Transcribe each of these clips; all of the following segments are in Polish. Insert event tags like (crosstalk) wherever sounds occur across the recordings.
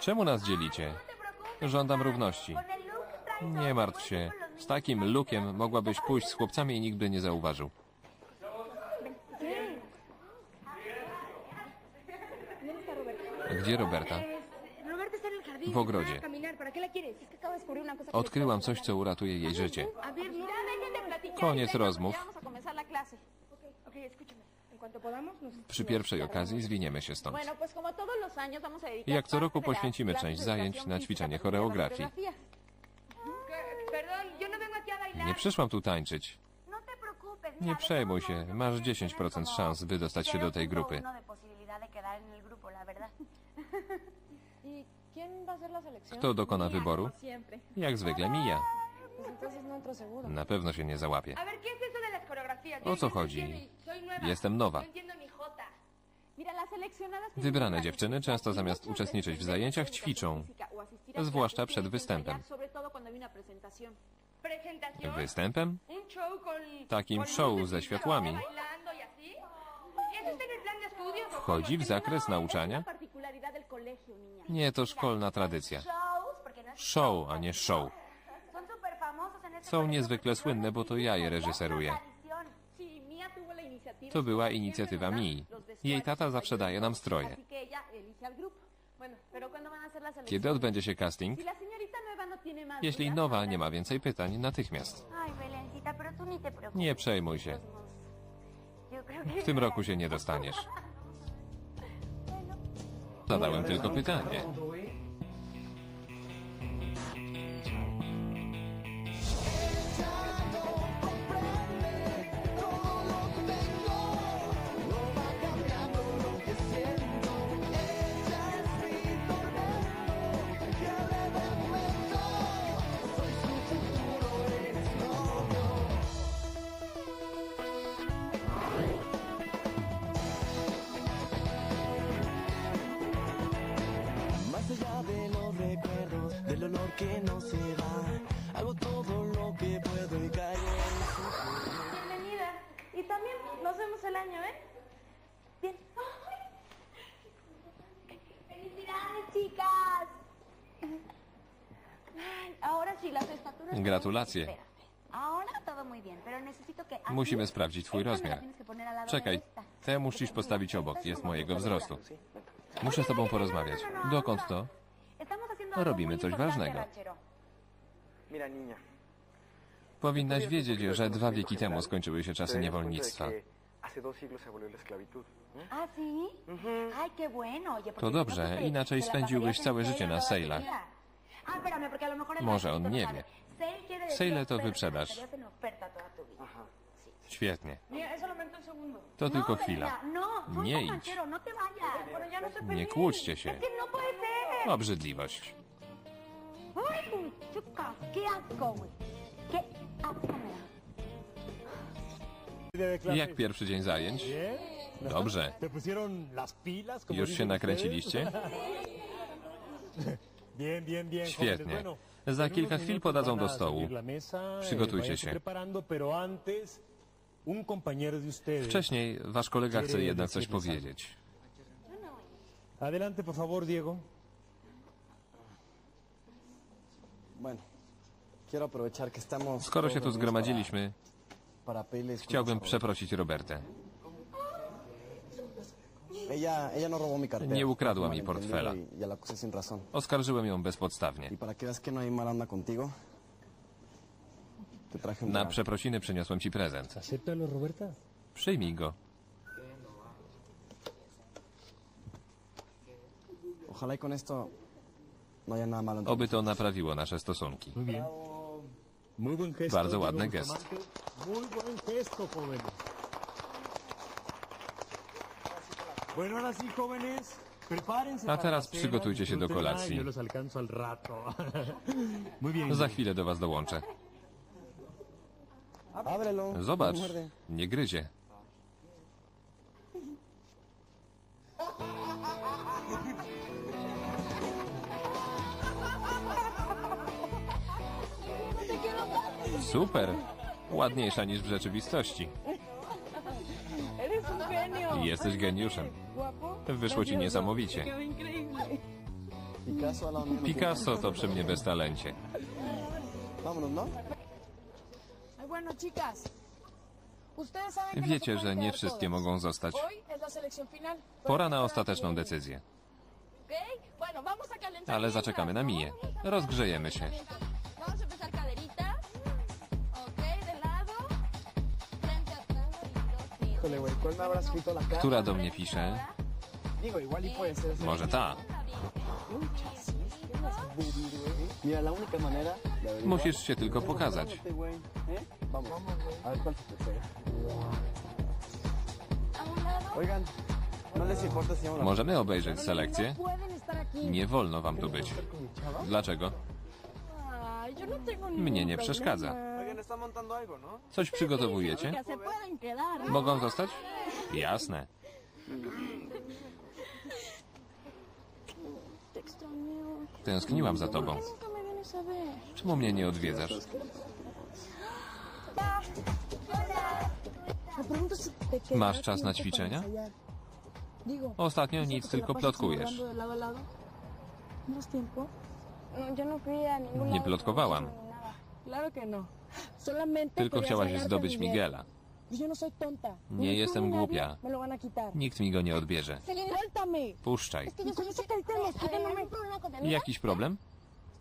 Czemu nas dzielicie? Żądam równości. Nie martw się. Z takim lukiem mogłabyś pójść z chłopcami i nikt by nie zauważył. Gdzie Roberta? W ogrodzie. Odkryłam coś, co uratuje jej życie. Koniec rozmów. Przy pierwszej okazji zwiniemy się stąd. Jak co roku poświęcimy część zajęć na ćwiczenie choreografii. no. Nie przyszłam tu tańczyć. No. Nie przejmuj się, masz 10% szans wydostać się do tej grupy. (laughs) ¿Y? Kto dokona wyboru? Jak zwykle mija. No. Na pewno się nie załapie. O co no chodzi? y nueva. Jestem nowa. No Wybrane dziewczyny często y zamiast uczestniczyć w zajęciach ćwiczą, zwłaszcza przed występem. Występem? Takim show ze y światłami. y o Wchodzi w cómo? zakres nauczania? Nie, to szkolna tradycja. No. Show, a nie show. Są niezwykle słynne, bo to ja je reżyseruję. To była inicjatywa Mii. Jej tata zawsze daje nam stroje. Kiedy odbędzie się casting? Jeśli nowa nie ma więcej pytań, natychmiast. Nie przejmuj się. W tym roku się nie dostaniesz. Zadałem tylko pytanie. ¿Eh? Bien. ¡Felicidades, chicas! Ay, ahora sí, las estaturas. Gratulacje. Espérate. Ahora todo muy bien, pero necesito que... aquí, Musimy sprawdzić twój esta me la rozmiar. tienes que poner al lado de Czekaj, esta. tę musisz postawić obok, jest mojego wzrostu. Muszę z tobą porozmawiać. Dokąd to? Estamos haciendo No algo robimy muy coś importante, ważnego. ranchero. Mira, niña. Powinnaś wiedzieć, że dwa wieki temu skończyły się czasy te niewolnictwa. Hace dos siglos se abolió la esclavitud. ¿eh? ¿Ah, sí? Ay, qué bueno. Oye, To dobrze, entonces te- inaczej spędziłbyś całe życie na sejlach. Ah, Może on nie no wie. Sejle to wyprzedaż. Świetnie. To tylko no, chwila. Belinda, No, no, Nie no, idź. no no Nie kłóćcie się. No. Obrzydliwość. Jak pierwszy dzień zajęć? Dobrze. Już się nakręciliście? (laughs) Świetnie. Za kilka chwil podadzą do stołu. Przygotujcie się. Wcześniej wasz kolega chce jednak coś powiedzieć. Adelante, por favor, Diego. Skoro się tu zgromadziliśmy, Chciałbym przeprosić Robertę. No. Nie ukradła mi portfela. Y, y. Oskarżyłem ją bezpodstawnie. Y no Na przeprosiny przyniosłem ci prezent. Przyjmij go. No Oby to naprawiło nasze stosunki. Muy bien. Muy buen gesto. Bardzo ładny gest. A teraz przygotujcie się do kolacji. (laughs) Za chwilę do was dołączę. Zobacz, nie gryzie. Super! Ładniejsza niż w rzeczywistości. Jesteś geniuszem. Wyszło ci niesamowicie. Picasso to przy mnie bez talencie. Wiecie, że nie wszystkie mogą zostać. Pora na ostateczną decyzję. Ale zaczekamy na Miję. Rozgrzejemy się. Która do mnie pisze? Y. Może ta. Musisz się tylko pokazać. ¿eh? ¿no. Możemy obejrzeć selekcję? No. Nie wolno wam tu być. Dlaczego? No Mnie nie przeszkadza. ¿No? Coś przygotowujecie? Que se pueden quedar. Mogą zostać? Jasne. Te extraño. Tęskniłam za tobą. Nunca me vienes a ver. Czemu mnie nie odwiedzasz? Masz czas na ćwiczenia? Ostatnio ¿es nic, tylko plotkujesz. ¿No has tiempo? No, yo no fui a ningún Nie plotkowałam. Claro que no. Tylko chciałaś zdobyć Miguel. Miguela. No. Nie Ni tú jestem głupia. Nikt mi go nie odbierze. Puszczaj. Amiga. Jakiś problem?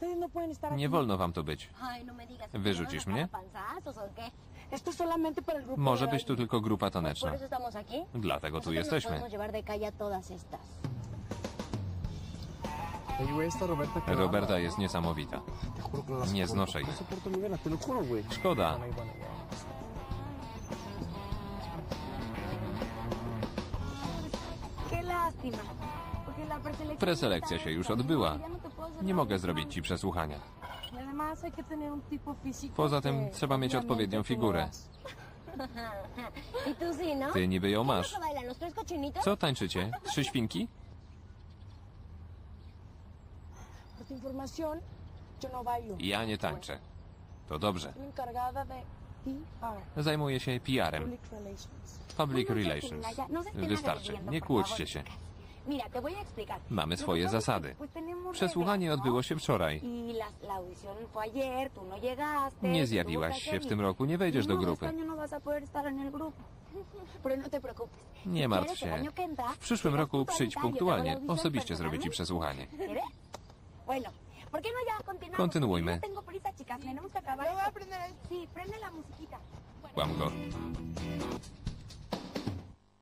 No Nie wolno wam tu być. No. ¿Wyrzucisz ¿Me mnie? Może być tu tylko grupa taneczna. Dlatego tu jesteśmy. Roberta jest niesamowita. Nie znoszę No jej. Szkoda. Preselekcja się już odbyła. Nie mogę zrobić ci przesłuchania. Poza tym trzeba mieć odpowiednią figurę. Ty niby ją ¿Cómo masz. Co tańczycie? Trzy świnki? Por tu información, yo no bailo. Ja nie tańczę. To dobrze. Zajmuję się PR-em. Public Relations. No, no, no, no Wystarczy. Nie kłóćcie się. Mamy swoje zasady. Przesłuchanie reglas, ¿no? odbyło się wczoraj. Y no. Nie zjawiłaś się w tym roku, nie wejdziesz do No, grupy. no (laughs) no. Nie martw się. W przyszłym roku przyjdź punktualnie. Osobiście zrobię ci przesłuchanie. Bueno, ¿por qué no ya continuamos? Kontynuujmy. No tengo prisa, chicas. Tenemos que acabar. Yo voy a aprender a Sí, prende la musiquita. Kłam go.